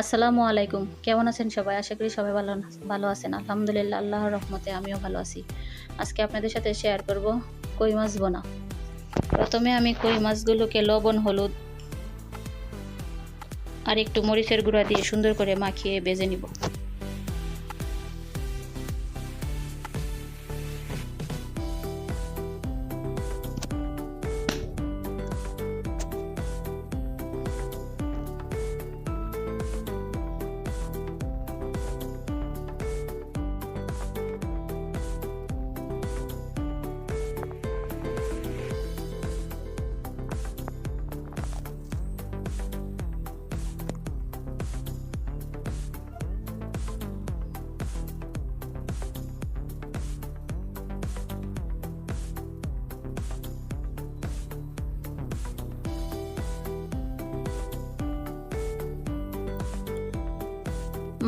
আসসালামু আলাইকুম। কেমন আছেন সবাই? আশা করি সবাই ভালো ভালো আছেন। আলহামদুলিল্লাহ, আল্লাহর রহমতে আমিও ভালো আছি। আজকে আপনাদের সাথে শেয়ার করব কই মাছ বোনা। প্রথমে আমি কই মাছগুলোকে লবণ, হলুদ আর একটু মরিচের গুঁড়া দিয়ে সুন্দর করে মাখিয়ে বেজে নিব।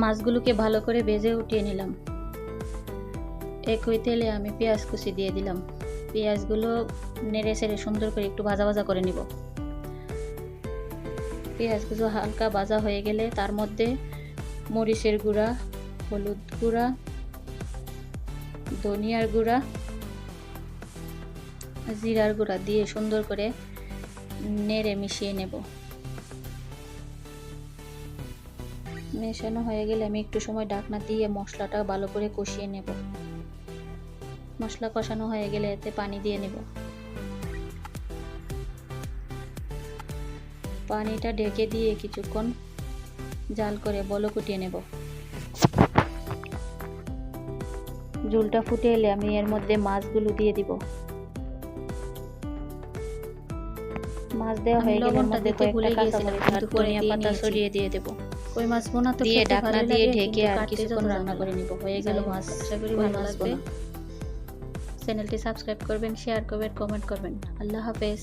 মাছগুলোকে ভালো করে ভেজে উঠিয়ে নিলাম। একই তেলে আমি পেঁয়াজ কুচি দিয়ে দিলাম। পেঁয়াজগুলো নেড়ে সেড়ে সুন্দর করে একটু ভাজা ভাজা করে নিব। পেঁয়াজগুলো হালকা ভাজা হয়ে গেলে তার মধ্যে মরিচের গুঁড়া, হলুদ গুঁড়া, ধনিয়ার গুঁড়া, জিরার গুঁড়া দিয়ে সুন্দর করে নেড়ে মিশিয়ে নেব। মেশানো হয়ে গেলে আমি একটু সময় ডাকনা দিয়ে মশলাটা ভালো করে কষিয়ে নেব। মশলা কষানো হয়ে গেলে এতে পানি দিয়ে নেব। পানিটা ঢেকে দিয়ে কিছুক্ষণ জাল করে বলো কুটিয়ে নেব। ঝুলটা ফুটে এলে আমি এর মধ্যে মাছগুলো দিয়ে দিব। মাছ দেওয়া হয়ে গেলে মধ্যে কয়েকটা কাঁচামরিচ আর ধনিয়া পাতা ছড়িয়ে দিয়ে দেব। কই মাছ বোনা তো দিয়ে ঢাকনা দিয়ে ঢেকে আর কিছুক্ষণ রান্না করে নিব। হয়ে গেল মাছ আশা করি ভালো লাগবে। চ্যানেলটি সাবস্ক্রাইব করবেন শেয়ার করবেন কমেন্ট করবেন। আল্লাহ হাফেজ।